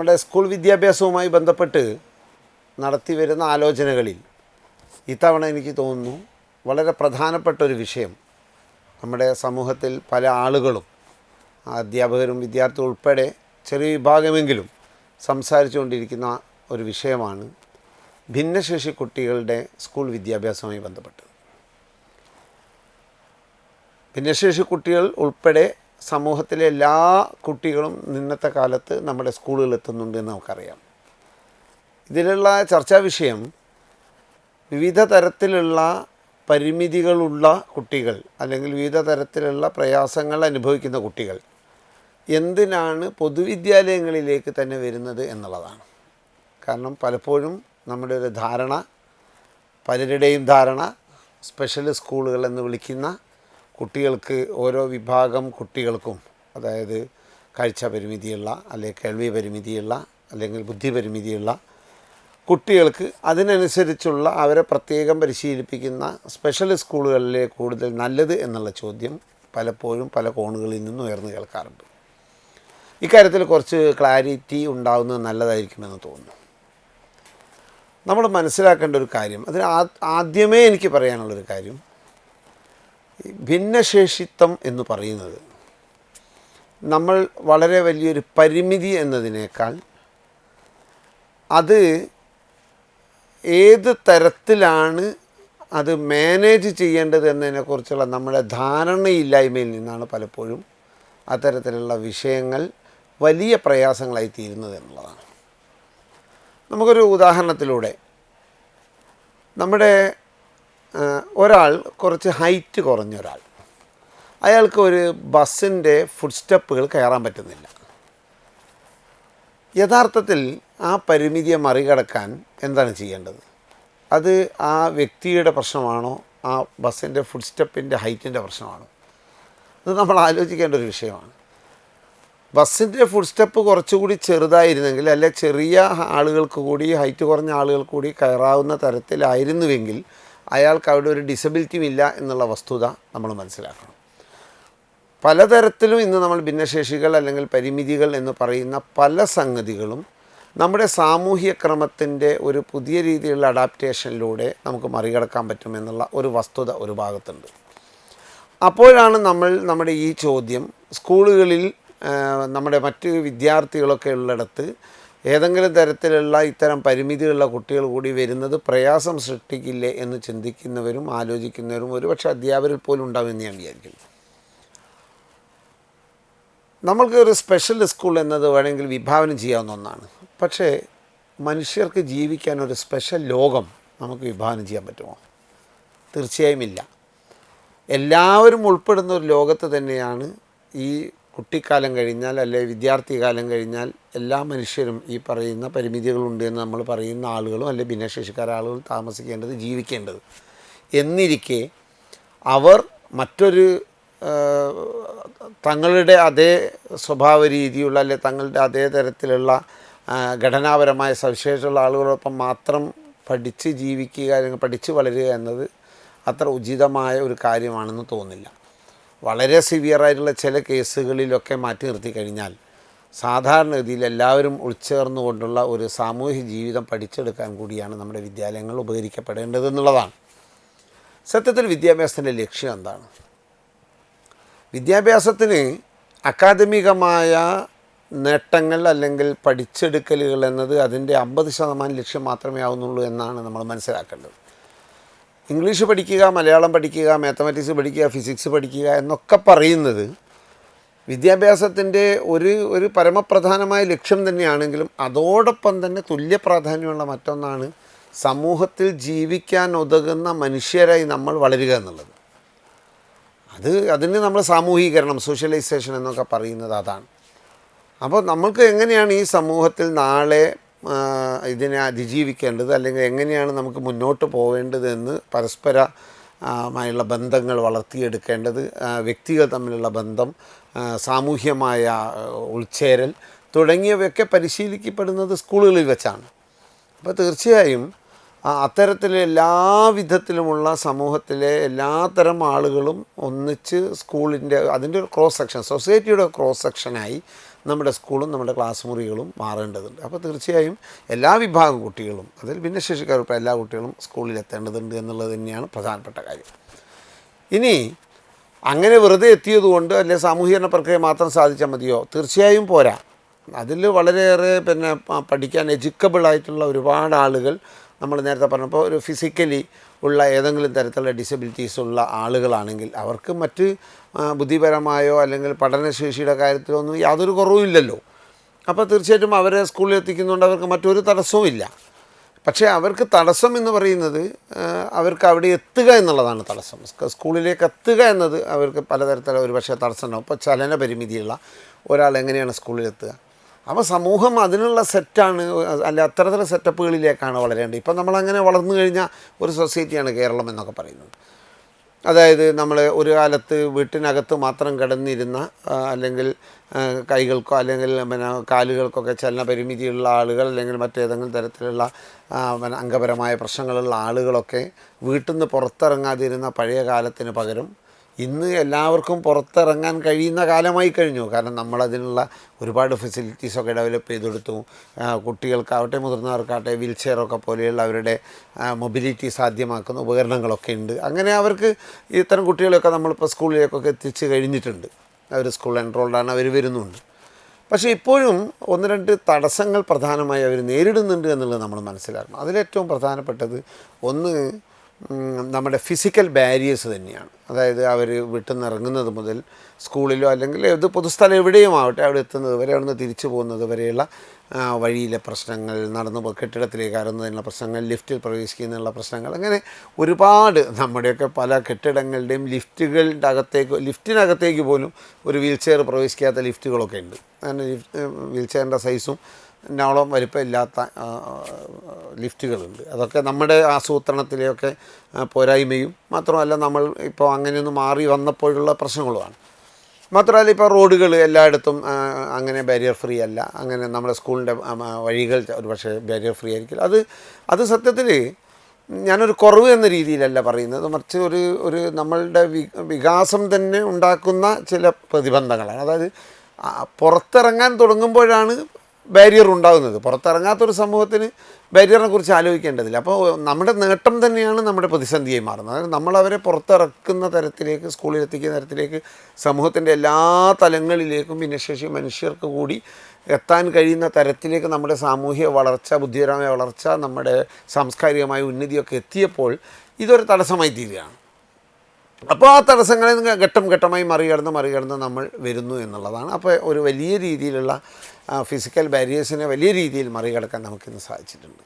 നമ്മുടെ സ്കൂൾ വിദ്യാഭ്യാസവുമായി ബന്ധപ്പെട്ട് നടത്തി വരുന്ന ആലോചനകളിൽ ഇത്തവണ എനിക്ക് തോന്നുന്നു വളരെ പ്രധാനപ്പെട്ട ഒരു വിഷയം നമ്മുടെ സമൂഹത്തിൽ പല ആളുകളും അധ്യാപകരും വിദ്യാർത്ഥികൾ ഉൾപ്പെടെ ചെറിയ വിഭാഗമെങ്കിലും സംസാരിച്ചുകൊണ്ടിരിക്കുന്ന ഒരു വിഷയമാണ് ഭിന്നശേഷി കുട്ടികളുടെ സ്കൂൾ വിദ്യാഭ്യാസവുമായി ബന്ധപ്പെട്ട് ഭിന്നശേഷി കുട്ടികൾ ഉൾപ്പെടെ സമൂഹത്തിലെ എല്ലാ കുട്ടികളും ഇന്നത്തെ കാലത്ത് നമ്മുടെ സ്കൂളുകളിൽ എത്തുന്നുണ്ട് എന്ന് നമുക്കറിയാം. ഇതിലുള്ള ചർച്ചാ വിഷയം വിവിധ തരത്തിലുള്ള പരിമിതികളുള്ള കുട്ടികൾ അല്ലെങ്കിൽ വിവിധ തരത്തിലുള്ള പ്രയാസങ്ങൾ അനുഭവിക്കുന്ന കുട്ടികൾ എന്തിനാണ് പൊതുവിദ്യാലയങ്ങളിലേക്ക് തന്നെ വരുന്നത് എന്നുള്ളതാണ്. കാരണം പലപ്പോഴും നമ്മുടെ ഒരു ധാരണ പലരുടെയും ധാരണ സ്പെഷ്യൽ സ്കൂളുകൾ എന്ന് വിളിക്കുന്ന കുട്ടികൾക്ക് ഓരോ വിഭാഗം കുട്ടികൾക്കും അതായത് കാഴ്ച പരിമിതിയുള്ള അല്ലെങ്കിൽ കേൾവി പരിമിതിയുള്ള അല്ലെങ്കിൽ ബുദ്ധി പരിമിതിയുള്ള കുട്ടികൾക്ക് അതിനനുസരിച്ചുള്ള അവരെ പ്രത്യേകം പരിശീലിപ്പിക്കുന്ന സ്പെഷ്യൽ സ്കൂളുകളിലെ കൂടുതൽ നല്ലത് എന്നുള്ള ചോദ്യം പലപ്പോഴും പല കോണുകളിൽ നിന്നും ഉയർന്നു കേൾക്കാറുണ്ട്. ഇക്കാര്യത്തിൽ കുറച്ച് ക്ലാരിറ്റി ഉണ്ടാകുന്നത് നല്ലതായിരിക്കുമെന്ന് തോന്നുന്നു. നമ്മൾ മനസ്സിലാക്കേണ്ട ഒരു കാര്യം അതിന് ആദ്യമേ എനിക്ക് പറയാനുള്ളൊരു കാര്യം ഭിന്നശേഷിത്വം എന്ന് പറയുന്നത് നമ്മൾ വളരെ വലിയൊരു പരിമിതി എന്നതിനേക്കാൾ അത് ഏത് തരത്തിലാണ് അത് മാനേജ് ചെയ്യേണ്ടത് എന്നതിനെക്കുറിച്ചുള്ള നമ്മുടെ ധാരണയില്ലായ്മയിൽ നിന്നാണ് പലപ്പോഴും അത്തരത്തിലുള്ള വിഷയങ്ങൾ വലിയ പ്രയാസങ്ങളായി തീരുന്നത് എന്നുള്ളതാണ്. നമുക്കൊരു ഉദാഹരണത്തിലൂടെ നമ്മുടെ ഒരാൾ കുറച്ച് ഹൈറ്റ് കുറഞ്ഞ ഒരാൾ. അയാൾക്ക് ഒരു ബസ്സിന്റെ ഫുഡ് സ്റ്റെപ്പുകൾ കയറാൻ പറ്റുന്നില്ല. യഥാർത്ഥത്തിൽ ആ പരിമിതിയെ മറികടക്കാൻ എന്താണ് ചെയ്യേണ്ടത്? അത് ആ വ്യക്തിയുടെ പ്രശ്നമാണോ? ആ ബസ്സിന്റെ ഫുഡ് സ്റ്റെപ്പിന്റെ ഹൈറ്റിന്റെ പ്രശ്നമാണോ? അത് നമ്മൾ ആലോചിക്കേണ്ട ഒരു വിഷയമാണ്. ബസ്സിന്റെ ഫുഡ് സ്റ്റെപ്പ് കുറച്ചുകൂടി ചെറുതായിരുന്നെങ്കിൽ അല്ലെ ചെറിയ ആളുകൾക്ക് കൂടി ഹൈറ്റ് കുറഞ്ഞ ആളുകൾക്ക് കൂടി കയറാവുന്ന തരത്തിലായിരുന്നുവെങ്കിൽ അയാൾക്ക് അവിടെ ഒരു ഡിസബിലിറ്റിയും ഇല്ല എന്നുള്ള വസ്തുത നമ്മൾ മനസ്സിലാക്കണം. പലതരത്തിലും ഇന്ന് നമ്മൾ ഭിന്നശേഷികൾ അല്ലെങ്കിൽ പരിമിതികൾ എന്ന് പറയുന്ന പല സംഗതികളും നമ്മുടെ സാമൂഹ്യ ക്രമത്തിന്റെ ഒരു പുതിയ രീതിയിലുള്ള അഡാപ്റ്റേഷനിലൂടെ നമുക്ക് മറികടക്കാൻ പറ്റുമെന്നുള്ള ഒരു വസ്തുത ഒരു ഭാഗത്തുണ്ട്. അപ്പോഴാണ് നമ്മൾ നമ്മുടെ ഈ ചോദ്യം സ്കൂളുകളിൽ നമ്മുടെ മറ്റ് വിദ്യാർത്ഥികളൊക്കെ ഉള്ളിടത്ത് ഏതെങ്കിലും തരത്തിലുള്ള ഇത്തരം പരിമിതികളുള്ള കുട്ടികൾ കൂടി വരുന്നത് പ്രയാസം സൃഷ്ടിക്കില്ലേ എന്ന് ചിന്തിക്കുന്നവരും ആലോചിക്കുന്നവരും ഒരുപക്ഷെ അധ്യാപകരിൽ പോലും ഉണ്ടാവുമെന്ന് ഞാൻ വിചാരിക്കുന്നു. നമ്മൾക്ക് ഒരു സ്പെഷ്യൽ സ്കൂൾ എന്നത് വേണമെങ്കിൽ വിഭാവനം ചെയ്യാവുന്ന ഒന്നാണ്. പക്ഷേ മനുഷ്യർക്ക് ജീവിക്കാൻ ഒരു സ്പെഷ്യൽ ലോകം നമുക്ക് വിഭാവനം ചെയ്യാൻ പറ്റുമോ? തീർച്ചയായും ഇല്ല. എല്ലാവരും ഉൾപ്പെടുന്ന ഒരു ലോകത്ത് തന്നെയാണ് ഈ കുട്ടിക്കാലം കഴിഞ്ഞാൽ അല്ലെ വിദ്യാർത്ഥി കാലം കഴിഞ്ഞാൽ എല്ലാ മനുഷ്യരും ഈ പറയുന്ന പരിമിതികളുണ്ട് എന്ന് നമ്മൾ പറയുന്ന ആളുകളും അല്ലെ ഭിന്നശേഷിക്കാര ആളുകൾ താമസിക്കേണ്ടത് ജീവിക്കേണ്ടത്. എന്നിരിക്കെ അവർ മറ്റൊരു തങ്ങളുടെ അതേ സ്വഭാവ രീതിയുള്ള അല്ലെ തങ്ങളുടെ അതേ തരത്തിലുള്ള ഘടനാപരമായ സവിശേഷമുള്ള ആളുകളോടൊപ്പം മാത്രം പഠിച്ച് ജീവിക്കുക അല്ലെങ്കിൽ പഠിച്ച് വളരുക എന്നത് അത്ര ഉചിതമായ ഒരു കാര്യമാണെന്ന് തോന്നില്ല. വളരെ സിവിയറായിട്ടുള്ള ചില കേസുകളിലൊക്കെ മാറ്റി നിർത്തി കഴിഞ്ഞാൽ സാധാരണഗതിയിൽ എല്ലാവരും ഉൾച്ചേർന്നുകൊണ്ടുള്ള ഒരു സാമൂഹ്യ ജീവിതം പഠിച്ചെടുക്കാൻ കൂടിയാണ് നമ്മുടെ വിദ്യാലയങ്ങൾ ഉപകരിക്കപ്പെടേണ്ടത് എന്നുള്ളതാണ്. സത്യത്തിൽ വിദ്യാഭ്യാസത്തിന്റെ ലക്ഷ്യം എന്താണ്? വിദ്യാഭ്യാസത്തിന് അക്കാദമികമായ നേട്ടങ്ങൾ അല്ലെങ്കിൽ പഠിച്ചെടുക്കലുകൾ എന്നത് അതിന്റെ അമ്പത് ശതമാനം ലക്ഷ്യം മാത്രമേ ആവുന്നുള്ളൂ എന്നാണ് നമ്മൾ മനസ്സിലാക്കേണ്ടത്. ഇംഗ്ലീഷ് പഠിക്കുക മലയാളം പഠിക്കുക മാത്തമാറ്റിക്സ് പഠിക്കുക ഫിസിക്സ് പഠിക്കുക എന്നൊക്കെ പറയുന്നത് വിദ്യാഭ്യാസത്തിന്റെ ഒരു ഒരു പരമപ്രധാനമായ ലക്ഷ്യം തന്നെയാണെങ്കിലും അതോടൊപ്പം തന്നെ തുല്യ പ്രാധാന്യമുള്ള മറ്റൊന്നാണ് സമൂഹത്തിൽ ജീവിക്കാൻ ഉതകുന്ന മനുഷ്യരായി നമ്മൾ വളരുക എന്നുള്ളത്. അത് അതിന് നമ്മൾ സാമൂഹീകരണം സോഷ്യലൈസേഷൻ എന്നൊക്കെ പറയുന്നത് അതാണ്. അപ്പോൾ നമ്മൾക്ക് എങ്ങനെയാണ് ഈ സമൂഹത്തിൽ നാളെ ഇതിനെ അതിജീവിക്കേണ്ടത് അല്ലെങ്കിൽ എങ്ങനെയാണ് നമുക്ക് മുന്നോട്ട് പോവേണ്ടതെന്ന് പരസ്പര മായുള്ള ബന്ധങ്ങൾ വളർത്തിയെടുക്കേണ്ടത് വ്യക്തികൾ തമ്മിലുള്ള ബന്ധം സാമൂഹ്യമായ ഉൾച്ചേരൽ തുടങ്ങിയവയൊക്കെ പരിശീലിക്കപ്പെടുന്നത് സ്കൂളുകളിൽ വെച്ചാണ്. അപ്പോൾ തീർച്ചയായും അത്തരത്തിൽ എല്ലാ വിധത്തിലുമുള്ള സമൂഹത്തിലെ എല്ലാത്തരം ആളുകളും ഒന്നിച്ച് സ്കൂളിന്റെ അതിന്റെ ഒരു ക്രോസ് സെക്ഷൻ സൊസൈറ്റിയുടെ ക്രോസ് സെക്ഷനായി നമ്മുടെ സ്കൂളും നമ്മുടെ ക്ലാസ് മുറികളും മാറേണ്ടതുണ്ട്. അപ്പോൾ തീർച്ചയായും എല്ലാ വിഭാഗം കുട്ടികളും അതിൽ ഭിന്നശേഷിക്കാർപ്പെട്ട എല്ലാ കുട്ടികളും സ്കൂളിൽ എത്തേണ്ടതുണ്ട് എന്നുള്ളത് തന്നെയാണ് പ്രധാനപ്പെട്ട കാര്യം. ഇനി അങ്ങനെ വെറുതെ എത്തിയതുകൊണ്ട് അല്ലെ സാമൂഹീകരണ പ്രക്രിയ മാത്രം സാധിച്ചാൽ മതിയോ? തീർച്ചയായും പോരാ. അതിൽ വളരെയേറെ പിന്നെ പഠിക്കാൻ എജുക്കബിളായിട്ടുള്ള ഒരുപാട് ആളുകൾ നമ്മൾ നേരത്തെ പറഞ്ഞപ്പോൾ ഒരു ഫിസിക്കലി ഉള്ള ഏതെങ്കിലും തരത്തിലുള്ള ഡിസബിലിറ്റീസ് ഉള്ള ആളുകളാണെങ്കിൽ അവർക്ക് മറ്റ് ബുദ്ധിപരമായോ അല്ലെങ്കിൽ പഠനശേഷിയുടെ കാര്യത്തിലോ ഒന്നും യാതൊരു കുറവുമില്ലല്ലോ അപ്പോൾ തീർച്ചയായിട്ടും അവരെ സ്കൂളിൽ എത്തിക്കുന്നതുകൊണ്ട് അവർക്ക് മറ്റൊരു തടസ്സവും ഇല്ല. പക്ഷേ അവർക്ക് തടസ്സം എന്ന് പറയുന്നത് അവർക്ക് അവിടെ എത്തുക എന്നുള്ളതാണ് തടസ്സം. സ്കൂളിലേക്ക് എത്തുക എന്നത് അവർക്ക് പലതരത്തിലുള്ള ഒരു പക്ഷേ തടസ്സം ഉണ്ടാവും. ഇപ്പോൾ ചലന പരിമിതിയുള്ള ഒരാൾ എങ്ങനെയാണ് സ്കൂളിലെത്തുക അപ്പോൾ സമൂഹം അതിനുള്ള സെറ്റാണ് അല്ല അത്തരത്തിലുള്ള സെറ്റപ്പുകളിലേക്കാണ് വളരേണ്ടത്. ഇപ്പം നമ്മളങ്ങനെ വളർന്നു കഴിഞ്ഞ ഒരു സൊസൈറ്റിയാണ് കേരളം എന്നൊക്കെ പറയുന്നത്. അതായത് നമ്മൾ ഒരു കാലത്ത് വീട്ടിനകത്ത് മാത്രം കിടന്നിരുന്ന അല്ലെങ്കിൽ കൈകൾക്കോ അല്ലെങ്കിൽ പിന്നെ കാലുകൾക്കൊക്കെ ചലന പരിമിതിയുള്ള ആളുകൾ അല്ലെങ്കിൽ മറ്റേതെങ്കിലും തരത്തിലുള്ള അംഗപരമായ പ്രശ്നങ്ങളുള്ള ആളുകളൊക്കെ വീട്ടിൽ നിന്ന് പുറത്തിറങ്ങാതിരുന്ന പഴയ കാലത്തിന് പകരം ഇന്ന് എല്ലാവർക്കും പുറത്തിറങ്ങാൻ കഴിയുന്ന കാലമായി കഴിഞ്ഞു. കാരണം നമ്മളതിനുള്ള ഒരുപാട് ഫെസിലിറ്റീസൊക്കെ ഡെവലപ്പ് ചെയ്തെടുത്തു. കുട്ടികൾക്കാവട്ടെ മുതിർന്നവർക്കാവട്ടെ വീൽ ചെയറൊക്കെ പോലെയുള്ള അവരുടെ മൊബിലിറ്റി സാധ്യമാക്കുന്ന ഉപകരണങ്ങളൊക്കെ ഉണ്ട്. അങ്ങനെ അവർക്ക് ഇത്തരം കുട്ടികളെയൊക്കെ നമ്മളിപ്പോൾ സ്കൂളിലേക്കൊക്കെ എത്തിച്ച് കഴിഞ്ഞിട്ടുണ്ട്. അവർ സ്കൂൾ എൻറോൾഡാണ് അവർ വരുന്നുണ്ട്. പക്ഷേ ഇപ്പോഴും ഒന്ന് രണ്ട് തടസ്സങ്ങൾ പ്രധാനമായി അവർ നേരിടുന്നുണ്ട് എന്നുള്ളത് നമ്മൾ മനസ്സിലാക്കണം. അതിലേറ്റവും പ്രധാനപ്പെട്ടത് ഒന്ന് നമ്മുടെ ഫിസിക്കൽ ബാരിയേഴ്സ് തന്നെയാണ്. അതായത് അവർ വീട്ടിൽ നിന്ന് ഇറങ്ങുന്നത് മുതൽ സ്കൂളിലോ അല്ലെങ്കിൽ ഏത് പൊതുസ്ഥലം എവിടെയും ആവട്ടെ അവിടെ എത്തുന്നത് വരെ അവിടെ നിന്ന് തിരിച്ചു പോകുന്നത് വരെയുള്ള വഴിയിലെ പ്രശ്നങ്ങൾ നടന്നു കെട്ടിടത്തിലേക്ക് കയറുന്നതിനുള്ള പ്രശ്നങ്ങൾ ലിഫ്റ്റിൽ പ്രവേശിക്കുന്നതിനുള്ള പ്രശ്നങ്ങൾ അങ്ങനെ ഒരുപാട് നമ്മുടെയൊക്കെ പല കെട്ടിടങ്ങളുടെയും ലിഫ്റ്റുകളുടെ അകത്തേക്ക് ലിഫ്റ്റിനകത്തേക്ക് പോലും ഒരു വീൽ ചെയർ പ്രവേശിക്കാത്ത ലിഫ്റ്റുകളൊക്കെ ഉണ്ട്. അങ്ങനെ ലിഫ്റ്റ് വീൽ ചെയറിന്റെ സൈസും നോളം വലിപ്പമില്ലാത്ത ലിഫ്റ്റുകളുണ്ട്. അതൊക്കെ നമ്മുടെ ആസൂത്രണത്തിലെയൊക്കെ പോരായ്മയും മാത്രമല്ല നമ്മൾ ഇപ്പോൾ അങ്ങനെയൊന്ന് മാറി വന്നപ്പോഴുള്ള പ്രശ്നങ്ങളുമാണ്. മാത്രമല്ല ഇപ്പോൾ റോഡുകൾ എല്ലായിടത്തും അങ്ങനെ ബാരിയർ ഫ്രീ അല്ല. അങ്ങനെ നമ്മുടെ സ്കൂളിന്റെ വഴികൾ ഒരു പക്ഷേ ബാരിയർ ഫ്രീ ആയിരിക്കില്ല. അത് അത് സത്യത്തിൽ ഞാനൊരു കുറവ് എന്ന രീതിയിലല്ല പറയുന്നത്. മറിച്ച് ഒരു ഒരു നമ്മളുടെ വികാസം തന്നെ ഉണ്ടാക്കുന്ന ചില പ്രതിബന്ധങ്ങളാണ്. അതായത് പുറത്തിറങ്ങാൻ തുടങ്ങുമ്പോഴാണ് ബാരിയർ ഉണ്ടാകുന്നത്. പുറത്തിറങ്ങാത്തൊരു സമൂഹത്തിന് ബാരിയറിനെ കുറിച്ച് ആലോചിക്കേണ്ടതില്ല. അപ്പോൾ നമ്മുടെ നേട്ടം തന്നെയാണ് നമ്മുടെ പ്രതിസന്ധിയായി മാറുന്നത്. അതായത് നമ്മളവരെ പുറത്തിറക്കുന്ന തരത്തിലേക്ക് സ്കൂളിലെത്തിക്കുന്ന തരത്തിലേക്ക് സമൂഹത്തിന്റെ എല്ലാ തലങ്ങളിലേക്കും ഭിന്നശേഷി മനുഷ്യർക്ക് കൂടി എത്താൻ കഴിയുന്ന തരത്തിലേക്ക് നമ്മുടെ സാമൂഹിക വളർച്ച ബുദ്ധിപരമായ വളർച്ച നമ്മുടെ സാംസ്കാരികമായ ഉന്നതിയൊക്കെ എത്തിയപ്പോൾ ഇതൊരു തടസ്സമായി തീരുകയാണ്. അപ്പോൾ ആ തടസ്സങ്ങളെ നിന്ന് ഘട്ടം ഘട്ടമായി മറികടന്ന് മറികടന്ന് നമ്മൾ വരുന്നു എന്നുള്ളതാണ്. അപ്പോൾ ഒരു വലിയ രീതിയിലുള്ള ഫിസിക്കൽ ബാരിയേഴ്സിനെ വലിയ രീതിയിൽ മറികടക്കാൻ നമുക്കിന്ന് സാധിച്ചിട്ടുണ്ട്.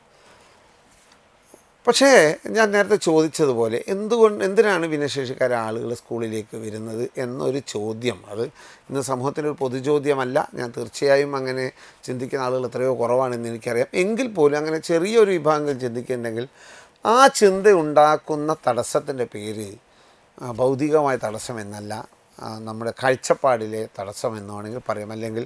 പക്ഷേ ഞാൻ നേരത്തെ ചോദിച്ചതുപോലെ എന്തുകൊണ്ട് എന്തിനാണ് ഭിന്നശേഷിക്കാർ ആളുകൾ സ്കൂളിലേക്ക് വരുന്നത് എന്നൊരു ചോദ്യം. അത് ഇന്ന് ഒരു പൊതുചോദ്യമല്ല. ഞാൻ തീർച്ചയായും അങ്ങനെ ചിന്തിക്കുന്ന ആളുകൾ എത്രയോ കുറവാണെന്ന് എനിക്കറിയാം. എങ്കിൽ പോലും അങ്ങനെ ചെറിയൊരു വിഭാഗം ചിന്തിക്കുന്നുണ്ടെങ്കിൽ ആ ചിന്ത ഉണ്ടാക്കുന്ന തടസ്സത്തിന്റെ പേര് ഭൗതികമായ തടസ്സം എന്നല്ല ആ, നമ്മുടെ കാഴ്ചപ്പാടിലെ തടസ്സം എന്ന് വേണമെങ്കിൽ പറയാം. അല്ലെങ്കിൽ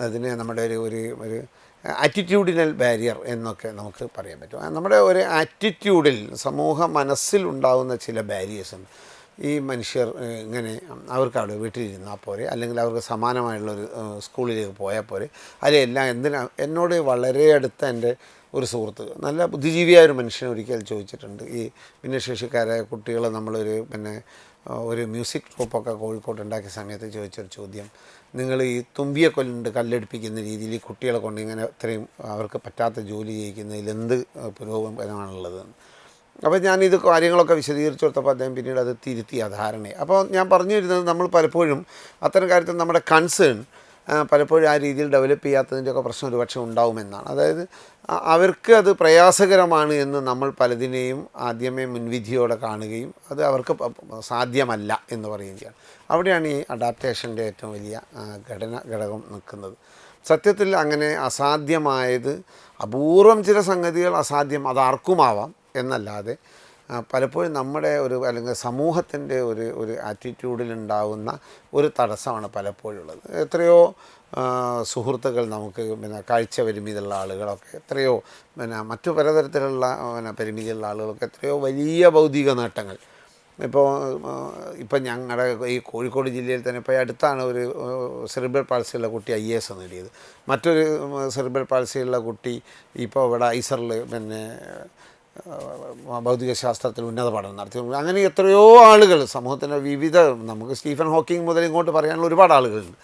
അതിന് നമ്മുടെ ഒരു ഒരു ഒരു ആറ്റിറ്റ്യൂഡിനൽ ബാരിയർ എന്നൊക്കെ നമുക്ക് പറയാൻ പറ്റും. നമ്മുടെ ഒരു ആറ്റിറ്റ്യൂഡിൽ സമൂഹ മനസ്സിൽ ഉണ്ടാകുന്ന ചില ബാരിയേഴ്സ് ഉണ്ട് ഈ മനുഷ്യർ ഇങ്ങനെ അവർക്ക് അവിടെ വീട്ടിലിരുന്നാൽ പോരെ അല്ലെങ്കിൽ അവർക്ക് സമാനമായുള്ളൊരു സ്കൂളിലേക്ക് പോയാൽ പോരെ അതിലെല്ലാം എന്തിനാ എന്നോട് വളരെ അടുത്ത എന്റെ ഒരു സുഹൃത്ത്. നല്ല ബുദ്ധിജീവിയായ ഒരു മനുഷ്യൻ ഒരിക്കൽ ചോദിച്ചിട്ടുണ്ട്. ഈ ഭിന്നശേഷിക്കാരായ കുട്ടികൾ നമ്മളൊരു പിന്നെ ഒരു മ്യൂസിക് ട്രൂപ്പൊക്കെ കോഴിക്കോട്ട് ഉണ്ടാക്കിയ സമയത്ത് ചോദിച്ചൊരു ചോദ്യം. നിങ്ങൾ ഈ തുമ്പിയെ കൊല്ലുണ്ട് കല്ലെടുപ്പിക്കുന്ന രീതിയിൽ ഈ കുട്ടികളെ കൊണ്ട് ഇങ്ങനെ ഇത്രയും അവർക്ക് പറ്റാത്ത ജോലി ചെയ്യിക്കുന്നതിൽ എന്ത് പുരോഗമനമാണുള്ളത്? അപ്പോൾ ഞാനിത് കാര്യങ്ങളൊക്കെ വിശദീകരിച്ചു കൊടുത്തപ്പോൾ അദ്ദേഹം പിന്നീട് അത് തിരുത്തി ധാരണയെ. അപ്പോൾ ഞാൻ പറഞ്ഞു വരുന്നത് നമ്മൾ പലപ്പോഴും അത്തരം കാര്യത്തിൽ നമ്മുടെ കൺസേൺ പലപ്പോഴും ആ രീതിയിൽ ഡെവലപ്പ് ചെയ്യാത്തതിന്റെയൊക്കെ പ്രശ്നം ഒരുപക്ഷെ ഉണ്ടാവുമെന്നാണ്. അതായത് അവർക്ക് അത് പ്രയാസകരമാണ് എന്ന് നമ്മൾ പലതിനെയും ആദ്യമേ മുൻവിധിയോടെ കാണുകയും അത് അവർക്ക് സാധ്യമല്ല എന്ന് പറയുകയും ചെയ്യണം അവിടെയാണ് ഈ അഡാപ്റ്റേഷന്റെ ഏറ്റവും വലിയ ഘടന ഘടകം നിൽക്കുന്നത്. സത്യത്തിൽ അങ്ങനെ അസാധ്യമായത് അപൂർവം ചില സംഗതികൾ അസാധ്യം അതാർക്കുമാവാം എന്നല്ലാതെ പലപ്പോഴും നമ്മുടെ ഒരു അല്ലെങ്കിൽ സമൂഹത്തിന്റെ ഒരു ഒരു ആറ്റിറ്റ്യൂഡിലുണ്ടാവുന്ന ഒരു തടസ്സമാണ് പലപ്പോഴും ഉള്ളത് എത്രയോ സുഹൃത്തുക്കൾ നമുക്ക് പിന്നെ കാഴ്ച പരിമിതിയുള്ള ആളുകളൊക്കെ എത്രയോ പിന്നെ മറ്റു പലതരത്തിലുള്ള പിന്നെ പരിമിതിയുള്ള ആളുകളൊക്കെ എത്രയോ വലിയ ഭൗതിക നേട്ടങ്ങൾ. ഇപ്പോൾ ഇപ്പം ഞങ്ങളുടെ ഈ കോഴിക്കോട് ജില്ലയിൽ തന്നെ ഇപ്പോൾ അടുത്താണ് ഒരു സെറിബ്രൽ പാൾസിയുള്ള കുട്ടി ഐ എസ് നേടിയത്. മറ്റൊരു സെറിബ്രൽ പാൾസിയുള്ള കുട്ടി ഇപ്പോൾ ഇവിടെ ഐസറിൽ പിന്നെ ഭൗതിക ശാസ്ത്രത്തിൽ ഉന്നത പഠനം നടത്തി. അങ്ങനെ എത്രയോ ആളുകൾ സമൂഹത്തിന്റെ വിവിധ നമുക്ക് സ്റ്റീഫൻ ഹോക്കിംഗ് മുതൽ ഇങ്ങോട്ട് പറയാനുള്ള ഒരുപാട് ആളുകളുണ്ട്.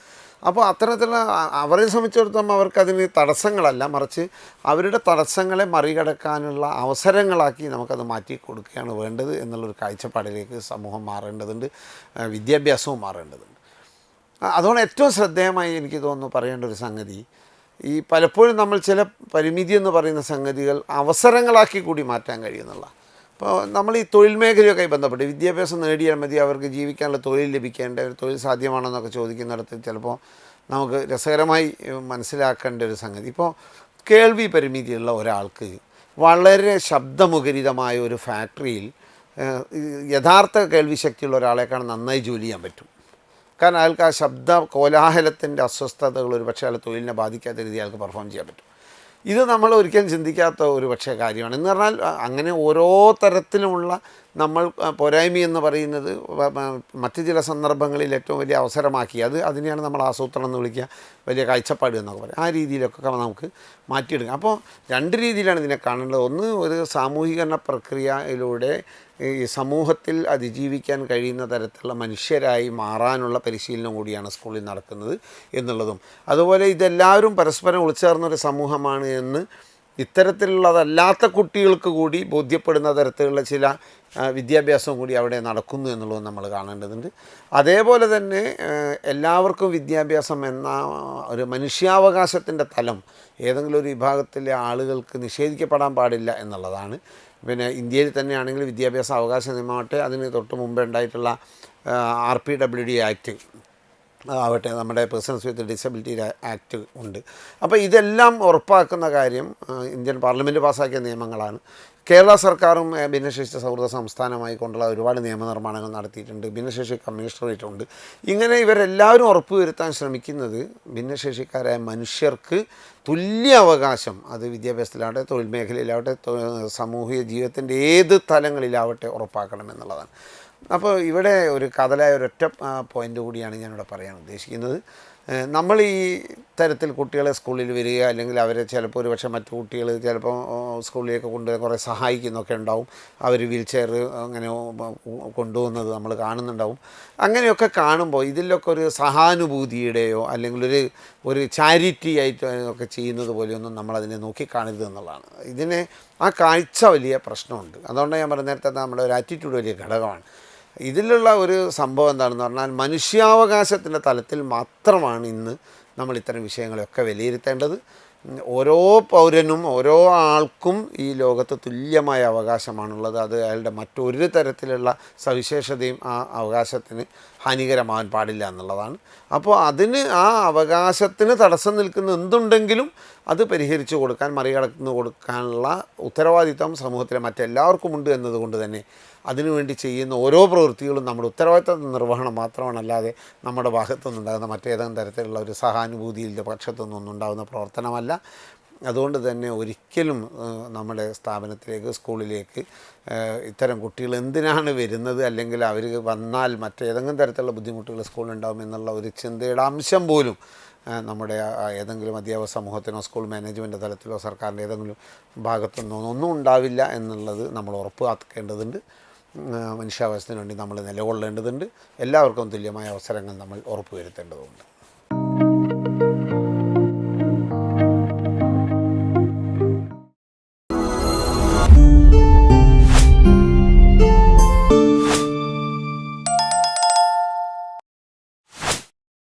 അപ്പോൾ അത്തരത്തിലുള്ള അവരെ സംബന്ധിച്ചിടത്തോളം അവർക്കതിന് തടസ്സങ്ങളല്ല. മറിച്ച് അവരുടെ തടസ്സങ്ങളെ മറികടക്കാനുള്ള അവസരങ്ങളാക്കി നമുക്കത് മാറ്റി കൊടുക്കുകയാണ് വേണ്ടത് എന്നുള്ളൊരു കാഴ്ചപ്പാടിലേക്ക് സമൂഹം മാറേണ്ടതുണ്ട് വിദ്യാഭ്യാസവും മാറേണ്ടതുണ്ട്. അതുകൊണ്ട് ഏറ്റവും ശ്രദ്ധേയമായി എനിക്ക് തോന്നുന്നു പറയേണ്ട ഒരു സംഗതി ഈ പലപ്പോഴും നമ്മൾ ചില പരിമിതി എന്ന് പറയുന്ന സംഗതികൾ അവസരങ്ങളാക്കി കൂടി മാറ്റാൻ കഴിയുന്നുള്ള. അപ്പോൾ നമ്മൾ ഈ തൊഴിൽ മേഖലയൊക്കെ ബന്ധപ്പെട്ട് വിദ്യാഭ്യാസം നേടിയാൽ മതി അവർക്ക് ജീവിക്കാനുള്ള തൊഴിൽ ലഭിക്കേണ്ട ഒരു തൊഴിൽ സാധ്യമാണെന്നൊക്കെ ചോദിക്കുന്നിടത്ത് ചിലപ്പോൾ നമുക്ക് രസകരമായി മനസ്സിലാക്കേണ്ട ഒരു സംഗതി. ഇപ്പോൾ കേൾവി പരിമിതിയുള്ള ഒരാൾക്ക് വളരെ ശബ്ദമുഖരിതമായ ഒരു ഫാക്ടറിയിൽ യഥാർത്ഥ കേൾവി ശക്തിയുള്ള ഒരാളെക്കാൾ നന്നായി ജോലി ചെയ്യാൻ പറ്റും. കാരണം അയാൾക്ക് ആ ശബ്ദ കോലാഹലത്തിന്റെ അസ്വസ്ഥതകൾ ഒരു പക്ഷേ അയാൾ തൊഴിലിനെ ബാധിക്കാത്ത രീതിയിൽ അയാൾക്ക് പെർഫോം ചെയ്യാൻ പറ്റും. ഇത് നമ്മൾ ഒരിക്കലും ചിന്തിക്കാത്ത ഒരു പക്ഷേ കാര്യമാണ്. എന്ന് പറഞ്ഞാൽ അങ്ങനെ ഓരോ തരത്തിലുമുള്ള നമ്മൾ പോരായ്മ എന്ന് പറയുന്നത് മറ്റ് ചില സന്ദർഭങ്ങളിൽ ഏറ്റവും വലിയ അവസരമാക്കി. അത് അതിനെയാണ് നമ്മൾ ആസൂത്രണം എന്ന് വിളിക്കുക. വലിയ കാഴ്ചപ്പാട് എന്നൊക്കെ പറയും. ആ രീതിയിലൊക്കെ നമുക്ക് മാറ്റിയെടുക്കാം. അപ്പോൾ രണ്ട് രീതിയിലാണ് ഇതിനെ കാണേണ്ടത്. ഒന്ന് ഒരു സാമൂഹികരണ പ്രക്രിയയിലൂടെ ഈ സമൂഹത്തിൽ അതിജീവിക്കാൻ കഴിയുന്ന തരത്തിലുള്ള മനുഷ്യരായി മാറാനുള്ള പരിശീലനം കൂടിയാണ് സ്കൂളിൽ നടക്കുന്നത് എന്നുള്ളതും. അതുപോലെ ഇതെല്ലാവരും പരസ്പരം ഉൾച്ചേർന്നൊരു സമൂഹമാണ് എന്ന് ഇത്തരത്തിലുള്ളതല്ലാത്ത കുട്ടികൾക്ക് കൂടി ബോധ്യപ്പെടുന്ന തരത്തിലുള്ള ചില വിദ്യാഭ്യാസവും കൂടി അവിടെ നടക്കുന്നു എന്നുള്ളത് നമ്മൾ കാണേണ്ടതുണ്ട്. അതേപോലെ തന്നെ എല്ലാവർക്കും വിദ്യാഭ്യാസം എന്ന ഒരു മനുഷ്യാവകാശത്തിന്റെ തലം ഏതെങ്കിലും ഒരു വിഭാഗത്തിലെ ആളുകൾക്ക് നിഷേധിക്കപ്പെടാൻ പാടില്ല എന്നുള്ളതാണ്. പിന്നെ ഇന്ത്യയിൽ തന്നെയാണെങ്കിൽ വിദ്യാഭ്യാസ അവകാശ നിയമമാകട്ടെ അതിന് തൊട്ട് മുമ്പേ ഉണ്ടായിട്ടുള്ള R P W D act ആവട്ടെ നമ്മുടെ പേഴ്സൺസ് വിത്ത് ഡിസബിലിറ്റി ആക്ട് ഉണ്ട്. അപ്പോൾ ഇതെല്ലാം ഉറപ്പാക്കുന്ന കാര്യം ഇന്ത്യൻ പാർലമെന്റ് പാസ്സാക്കിയ നിയമങ്ങളാണ്. കേരള സർക്കാരും ഭിന്നശേഷി സൗഹൃദ സംസ്ഥാനമായി കൊണ്ടുള്ള ഒരുപാട് നിയമനിർമ്മാണങ്ങൾ നടത്തിയിട്ടുണ്ട്. ഭിന്നശേഷി കമ്മീഷണറേറ്റ് ഉണ്ട് ഇങ്ങനെ ഇവരെല്ലാവരും ഉറപ്പുവരുത്താൻ ശ്രമിക്കുന്നത് ഭിന്നശേഷിക്കാരായ മനുഷ്യർക്ക് തുല്യ അവകാശം. അത് വിദ്യാഭ്യാസത്തിലാവട്ടെ തൊഴിൽ മേഖലയിലാവട്ടെ സാമൂഹിക ജീവിതത്തിന്റെ ഏത് തലങ്ങളിലാവട്ടെ ഉറപ്പാക്കണം എന്നുള്ളതാണ്. അപ്പോൾ ഇവിടെ ഒരു കഥലായ ഒരൊറ്റ പോയിന്റ് കൂടിയാണ് ഞാനിവിടെ പറയാൻ ഉദ്ദേശിക്കുന്നത്. നമ്മൾ ഈ തരത്തിൽ കുട്ടികളെ സ്കൂളിൽ വരിക അല്ലെങ്കിൽ അവരെ ചിലപ്പോൾ ഒരു പക്ഷേ മറ്റു കുട്ടികൾ ചിലപ്പോൾ സ്കൂളിലേക്ക് കൊണ്ടുവരാൻ കുറേ സഹായിക്കുന്നൊക്കെ ഉണ്ടാവും. അവർ വീൽ ചെയർ അങ്ങനെ കൊണ്ടുപോകുന്നത് നമ്മൾ കാണുന്നുണ്ടാവും. അങ്ങനെയൊക്കെ കാണുമ്പോൾ ഇതിലൊക്കെ ഒരു സഹാനുഭൂതിയുടെയോ അല്ലെങ്കിൽ ഒരു ഒരു ചാരിറ്റി ആയിട്ട് ഒക്കെ ചെയ്യുന്നത് പോലെയൊന്നും നമ്മളതിനെ നോക്കിക്കാണരുത് എന്നുള്ളതാണ്. ഇതിനെ ആ കാഴ്ച വലിയ പ്രശ്നമുണ്ട്. അതുകൊണ്ട് ഞാൻ പറഞ്ഞ നേരത്തെ നമ്മുടെ ഒരു ആറ്റിറ്റ്യൂഡ് വലിയ ഘടകമാണ്. ഇതിലുള്ള ഒരു സംഭവം എന്താണെന്ന് പറഞ്ഞാൽ മനുഷ്യാവകാശത്തിന്റെ തലത്തിൽ മാത്രമാണ് ഇന്ന് നമ്മൾ ഇത്തരം വിഷയങ്ങളെയൊക്കെ വിലയിരുത്തേണ്ടത്. ഓരോ പൗരനും ഓരോ ആൾക്കും ഈ ലോകത്ത് തുല്യമായ അവകാശമാണുള്ളത്. അത് അയാളുടെ മറ്റൊരു തരത്തിലുള്ള സവിശേഷതയും ആ അവകാശത്തിന് ഹാനികരമാകാൻ പാടില്ല എന്നുള്ളതാണ്. അപ്പോൾ അതിന് ആ അവകാശത്തിന് തടസ്സം നിൽക്കുന്ന എന്തുണ്ടെങ്കിലും അത് പരിഹരിച്ചു കൊടുക്കാൻ മറികടന്നു കൊടുക്കാനുള്ള ഉത്തരവാദിത്തം സമൂഹത്തിലെ മറ്റെല്ലാവർക്കും ഉണ്ട് എന്നതുകൊണ്ട് തന്നെ അതിനുവേണ്ടി ചെയ്യുന്ന ഓരോ പ്രവൃത്തികളും നമ്മുടെ ഉത്തരവാദിത്ത നിർവഹണം മാത്രമാണ് അല്ലാതെ നമ്മുടെ ഭാഗത്തുനിന്നുണ്ടാകുന്ന മറ്റേതെങ്കിലും തരത്തിലുള്ള ഒരു സഹാനുഭൂതിയിന്റെ പക്ഷത്തുനിന്നൊന്നും ഉണ്ടാകുന്ന പ്രവർത്തനമല്ല. അതുകൊണ്ട് തന്നെ ഒരിക്കലും നമ്മുടെ സ്ഥാപനത്തിലേക്ക് സ്കൂളിലേക്ക് ഇത്തരം കുട്ടികൾ എന്തിനാണ് വരുന്നത്? അല്ലെങ്കിൽ അവർ വന്നാൽ മറ്റേതെങ്കിലും തരത്തിലുള്ള ബുദ്ധിമുട്ടുകൾ സ്കൂളിലുണ്ടാകും എന്നുള്ള ഒരു ചിന്തയുടെ അംശം പോലും നമ്മുടെ ഏതെങ്കിലും അധ്യാപക സമൂഹത്തിനോ സ്കൂൾ മാനേജ്മെന്റ് തലത്തിലോ സർക്കാരിന്റെ ഏതെങ്കിലും ഭാഗത്തുനിന്നോ ഒന്നും ഉണ്ടാവില്ല എന്നുള്ളത് നമ്മൾ ഉറപ്പാക്കേണ്ടതുണ്ട്. മനുഷ്യാവകാശത്തിന് വേണ്ടി നമ്മൾ നിലകൊള്ളേണ്ടതുണ്ട്. എല്ലാവർക്കും തുല്യമായ അവസരങ്ങൾ നമ്മൾ ഉറപ്പുവരുത്തേണ്ടതുണ്ട്.